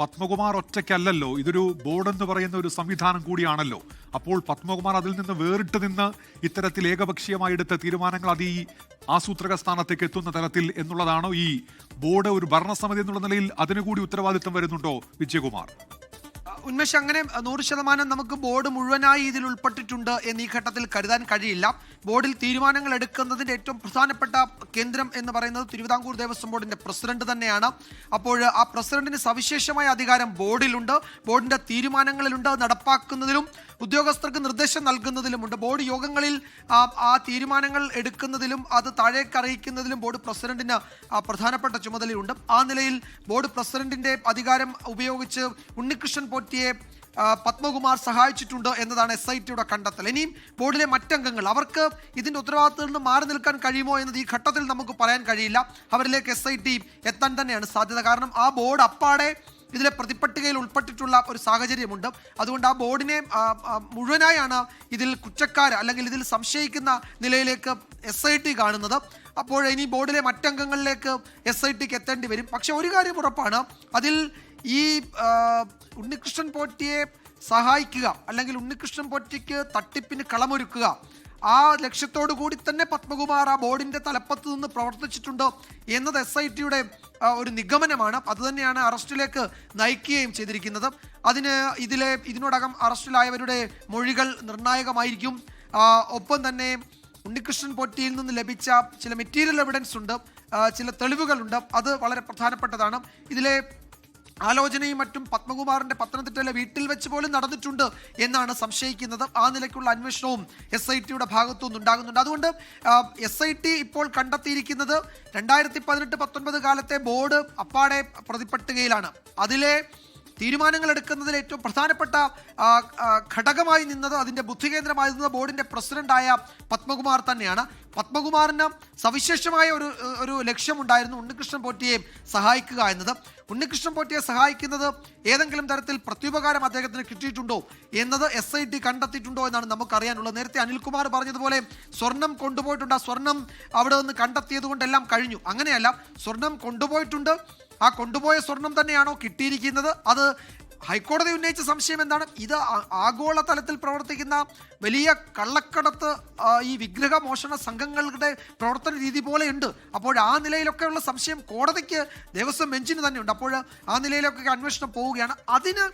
പത്മകുമാർ ഒറ്റയ്ക്കല്ലല്ലോ. ഇതൊരു ബോർഡ് എന്ന് പറയുന്ന ഒരു സംവിധാനം കൂടിയാണല്ലോ. അപ്പോൾ പത്മകുമാർ അതിൽ നിന്ന് വേറിട്ട് നിന്ന് ഇത്തരത്തിൽ ഏകപക്ഷീയമായി എടുത്ത തീരുമാനങ്ങൾ അത് ഈ ആസൂത്രക സ്ഥാനത്തേക്ക് എത്തുന്ന തരത്തിൽ എന്നുള്ളതാണോ ഈ ബോർഡ് ഒരു ഭരണസമിതി എന്നുള്ള നിലയിൽ അതിനുകൂടി ഉത്തരവാദിത്വം വരുന്നുണ്ടോ വിജയകുമാർ? ഉന്മേഷ് അങ്ങനെ നൂറ് ശതമാനം നമുക്ക് ബോർഡ് മുഴുവനായി ഇതിൽ ഉൾപ്പെട്ടിട്ടുണ്ട് എന്ന് ഈ ഘട്ടത്തിൽ കരുതാൻ കഴിയില്ല. ബോർഡിൽ തീരുമാനങ്ങൾ എടുക്കുന്നതിന്റെ ഏറ്റവും പ്രധാനപ്പെട്ട കേന്ദ്രം എന്ന് പറയുന്നത് തിരുവിതാംകൂർ ദേവസ്വം ബോർഡിന്റെ പ്രസിഡന്റ് തന്നെയാണ്. അപ്പോൾ ആ പ്രസിഡന്റിന് സവിശേഷമായ അധികാരം ബോർഡിലുണ്ട്. ബോർഡിന്റെ തീരുമാനങ്ങളിലുണ്ട്. നടപ്പാക്കുന്നതിലും ഉദ്യോഗസ്ഥർക്ക് നിർദ്ദേശം നൽകുന്നതിലുമുണ്ട്. ബോർഡ് യോഗങ്ങളിൽ ആ തീരുമാനങ്ങൾ എടുക്കുന്നതിലും അത് താഴേക്ക് അറിയിക്കുന്നതിലും ബോർഡ് പ്രസിഡന്റിന് പ്രധാനപ്പെട്ട ചുമതലയുണ്ട്. ആ നിലയിൽ ബോർഡ് പ്രസിഡന്റിന്റെ അധികാരം ഉപയോഗിച്ച് ഉണ്ണികൃഷ്ണൻ പോറ്റിയെ പത്മകുമാർ സഹായിച്ചിട്ടുണ്ട് എന്നതാണ് എസ് ഐ ടിയുടെ കണ്ടെത്തൽ. ഇനിയും ബോർഡിലെ മറ്റംഗങ്ങൾ അവർക്ക് ഇതിന്റെ ഉത്തരവാദിത്തത്തിൽ നിന്ന് മാറി നിൽക്കാൻ കഴിയുമോ എന്നത് ഈ ഘട്ടത്തിൽ നമുക്ക് പറയാൻ കഴിയില്ല. അവരിലേക്ക് എസ് എത്താൻ തന്നെയാണ് സാധ്യത. കാരണം ആ ബോർഡ് അപ്പാടെ ഇതിലെ പ്രതിപട്ടികയിൽ ഉൾപ്പെട്ടിട്ടുള്ള ഒരു സാഹചര്യമുണ്ട്. അതുകൊണ്ട് ആ ബോർഡിനെ മുഴുവനായാണ് ഇതിൽ കുറ്റക്കാർ അല്ലെങ്കിൽ ഇതിൽ സംശയിക്കുന്ന നിലയിലേക്ക് എസ് ഐ ടി കാണുന്നത്. അപ്പോൾ ഇനി ബോർഡിലെ മറ്റംഗങ്ങളിലേക്ക് എസ് ഐ ടിക്ക് എത്തേണ്ടി വരും. പക്ഷെ ഒരു കാര്യം ഉറപ്പാണ്. അതിൽ ഈ ഉണ്ണികൃഷ്ണൻ പോറ്റിയെ സഹായിക്കുക അല്ലെങ്കിൽ ഉണ്ണികൃഷ്ണൻ പോറ്റിക്ക് തട്ടിപ്പിന് കളമൊരുക്കുക ആ ലക്ഷ്യത്തോടു കൂടി തന്നെ പത്മകുമാർ ആ ബോർഡിന്റെ തലപ്പത്ത് നിന്ന് പ്രവർത്തിച്ചിട്ടുണ്ട് എന്നത് എസ് ഐ ടിയുടെ ഒരു നിഗമനമാണ്. അതുതന്നെയാണ് അറസ്റ്റിലേക്ക് നയിക്കുകയും ചെയ്തിരിക്കുന്നത്. അതിന് ഇതിലെ ഇതിനോടകം അറസ്റ്റിലായവരുടെ മൊഴികൾ നിർണായകമായിരിക്കും. ഒപ്പം തന്നെ ഉണ്ണികൃഷ്ണൻ പൊറ്റിയിൽ നിന്ന് ലഭിച്ച ചില മെറ്റീരിയൽ എവിഡൻസ് ഉണ്ട്. ചില തെളിവുകളുണ്ട്. അത് വളരെ പ്രധാനപ്പെട്ടതാണ്. ഇതിലെ ആലോചനയും മറ്റും പത്മകുമാറിന്റെ പത്തനംതിട്ടയിലെ വീട്ടിൽ വെച്ച് പോലും നടന്നിട്ടുണ്ട് എന്നാണ് സംശയിക്കുന്നത്. ആ നിലയ്ക്കുള്ള അന്വേഷണവും എസ് ഐ ടിയുടെ ഭാഗത്തു നിന്നുണ്ടാകുന്നുണ്ട് അതുകൊണ്ട് എസ് ഐ ടി ഇപ്പോൾ കണ്ടെത്തിയിരിക്കുന്നത് രണ്ടായിരത്തി പതിനെട്ട് പത്തൊൻപത് കാലത്തെ ബോർഡ് അപ്പാടെ പ്രതിപട്ടികയിലാണ് അതിലെ തീരുമാനങ്ങൾ എടുക്കുന്നതിൽ ഏറ്റവും പ്രധാനപ്പെട്ട ഘടകമായി നിന്നത് അതിന്റെ ബുദ്ധികേന്ദ്രമായി നിന്നത് ബോർഡിന്റെ പ്രസിഡന്റായ പത്മകുമാർ തന്നെയാണ്. പത്മകുമാറിന് സവിശേഷമായ ഒരു ഒരു ലക്ഷ്യമുണ്ടായിരുന്നു ഉണ്ണികൃഷ്ണൻ പോറ്റിയെ സഹായിക്കുക എന്നത്. ഉണ്ണികൃഷ്ണൻ പോറ്റിയെ സഹായിക്കുന്നത് ഏതെങ്കിലും തരത്തിൽ പ്രത്യുപകാരം അദ്ദേഹത്തിന് കിട്ടിയിട്ടുണ്ടോ എന്നത് എസ് ഐ ടി കണ്ടെത്തിയിട്ടുണ്ടോ എന്നാണ് നമുക്കറിയാനുള്ളത്. നേരത്തെ അനിൽകുമാർ പറഞ്ഞതുപോലെ സ്വർണം കൊണ്ടുപോയിട്ടുണ്ട്. ആ സ്വർണം അവിടെ നിന്ന് കണ്ടെത്തിയത് കൊണ്ടെല്ലാം കഴിഞ്ഞു. അങ്ങനെയല്ല സ്വർണം കൊണ്ടുപോയിട്ടുണ്ട്. ആ കൊണ്ടുപോയ സ്വർണം തന്നെയാണോ കിട്ടിയിരിക്കുന്നത്? അത് ഹൈക്കോടതി ഉന്നയിച്ച സംശയം എന്താണ്? ഇത് ആഗോളതലത്തിൽ ആഗോള തലത്തിൽ പ്രവർത്തിക്കുന്ന വലിയ കള്ളക്കടത്ത് ഈ വിഗ്രഹ മോഷണ സംഘങ്ങളുടെ പ്രവർത്തന രീതി പോലെ ഉണ്ട് അപ്പോൾ ആ നിലയിലൊക്കെയുള്ള സംശയം കോടതിക്ക് ദേവസ്വം ബെഞ്ചിന് തന്നെയുണ്ട്. അപ്പോൾ ആ നിലയിലൊക്കെ അന്വേഷണം പോവുകയാണ്. അതിന്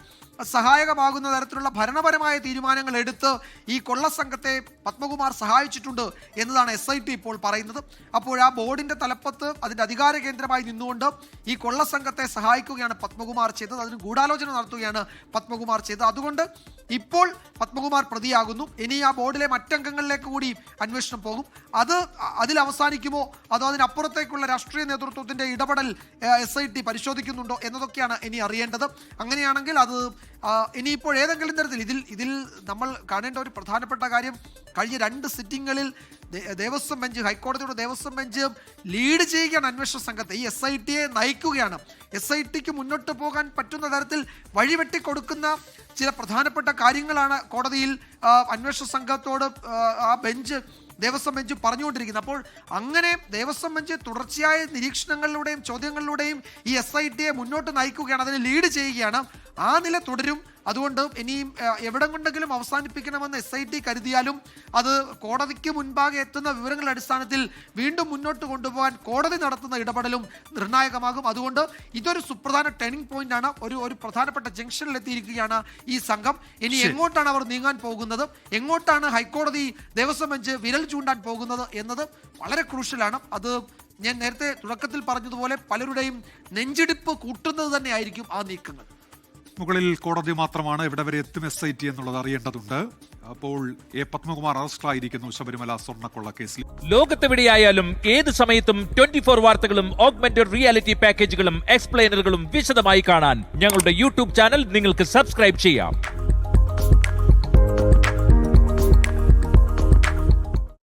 സഹായകമാകുന്ന തരത്തിലുള്ള ഭരണപരമായ തീരുമാനങ്ങൾ എടുത്ത് ഈ കൊള്ള സംഘത്തെ പത്മകുമാർ സഹായിച്ചിട്ടുണ്ട് എന്നതാണ് എസ് ഐ ടി ഇപ്പോൾ പറയുന്നത്. അപ്പോൾ ആ ബോർഡിന്റെ തലപ്പത്ത് അതിന്റെ അധികാര കേന്ദ്രമായി നിന്നുകൊണ്ട് ഈ കൊള്ള സംഘത്തെ സഹായിക്കുകയാണ് പത്മകുമാർ ചെയ്തത്. അതിന് ഗൂഢാലോചന നടത്തുകയാണ് പത്മകുമാർ ചെയ്തത്. അതുകൊണ്ട് ഇപ്പോൾ പത്മകുമാർ പ്രതിയാകുന്നു. ഇനി ആ ബോർഡിലെ മറ്റംഗങ്ങളിലേക്ക് കൂടി അന്വേഷണം പോകും. അത് അതിൽ അവസാനിക്കുമോ? അതോ അതിനപ്പുറത്തേക്കുള്ള രാഷ്ട്രീയ നേതൃത്വത്തിന്റെ ഇടപെടൽ എസ് പരിശോധിക്കുന്നുണ്ടോ എന്നതൊക്കെയാണ് ഇനി അറിയേണ്ടത്. അങ്ങനെയാണെങ്കിൽ അത് ഇനിയിപ്പോൾ ഏതെങ്കിലും തരത്തിൽ ഇതിൽ ഇതിൽ നമ്മൾ കാണേണ്ട ഒരു പ്രധാനപ്പെട്ട കാര്യം കഴിഞ്ഞ രണ്ട് സിറ്റിങ്ങുകളിൽ ദേവസ്വം ബെഞ്ച് ഹൈക്കോടതിയുടെ ദേവസ്വം ബെഞ്ച് ലീഡ് ചെയ്യുകയാണ് അന്വേഷണ സംഘത്തെ. ഈ എസ് ഐ ടിയെ നയിക്കുകയാണ്. എസ് ഐ ടിക്ക് മുന്നോട്ട് പോകാൻ പറ്റുന്ന തരത്തിൽ വഴിവെട്ടി കൊടുക്കുന്ന ചില പ്രധാനപ്പെട്ട കാര്യങ്ങളാണ് കോടതിയിൽ അന്വേഷണ സംഘത്തോട് ആ ബെഞ്ച് ദേവസ്വം ബെഞ്ച് പറഞ്ഞുകൊണ്ടിരിക്കുന്നത്. അപ്പോൾ അങ്ങനെ ദേവസ്വം ബെഞ്ച് തുടർച്ചയായ നിരീക്ഷണങ്ങളിലൂടെയും ചോദ്യങ്ങളിലൂടെയും ഈ എസ് ഐ ടിയെ മുന്നോട്ട് നയിക്കുകയാണ്. അതിനെ ലീഡ് ചെയ്യുകയാണ്. ആ നില തുടരും. അതുകൊണ്ട് ഇനിയും എവിടെ കൊണ്ടെങ്കിലും അവസാനിപ്പിക്കണമെന്ന് എസ് ഐ ടി കരുതിയാലും അത് കോടതിക്ക് മുൻപാകെ എത്തുന്ന വിവരങ്ങളുടെ അടിസ്ഥാനത്തിൽ വീണ്ടും മുന്നോട്ട് കൊണ്ടുപോകാൻ കോടതി നടത്തുന്ന ഇടപെടലും നിർണായകമാകും. അതുകൊണ്ട് ഇതൊരു സുപ്രധാന ടേണിംഗ് പോയിന്റ് ആണ്. ഒരു ഒരു പ്രധാനപ്പെട്ട ജംഗ്ഷനിൽ എത്തിയിരിക്കുകയാണ് ഈ സംഘം. ഇനി എങ്ങോട്ടാണ് അവർ നീങ്ങാൻ പോകുന്നത്? എങ്ങോട്ടാണ് ഹൈക്കോടതി ദേവസ്വം ബെഞ്ച് വിരൽ ചൂണ്ടാൻ പോകുന്നത് എന്നത് വളരെ ക്രൂഷ്യലാണ്. അത് ഞാൻ നേരത്തെ തുടക്കത്തിൽ പറഞ്ഞതുപോലെ പലരുടെയും നെഞ്ചിടിപ്പ് കൂട്ടുന്നത് തന്നെയായിരിക്കും ആ നീക്കങ്ങൾ. മുകളിൽ കോടതി മാത്രമാണ് എവിടെ വരെ എത്തും എസ് ഐ ടി എന്നുള്ളത് അറിയേണ്ടതുണ്ട്. അപ്പോൾ എ പത്മകുമാർ അറസ്റ്റിലായിരിക്കുന്നു ശബരിമല സ്വർണക്കൊള്ള കേസിൽ. ലോകത്തെവിടെയായാലും ഏത് സമയത്തും ട്വന്റി ഫോർ വാർത്തകളും ഓഗ്മെന്റഡ് റിയാലിറ്റി പാക്കേജുകളും എക്സ്പ്ലെയിനറുകളും വിശദമായി കാണാൻ ഞങ്ങളുടെ യൂട്യൂബ് ചാനൽ നിങ്ങൾക്ക് സബ്സ്ക്രൈബ് ചെയ്യാം.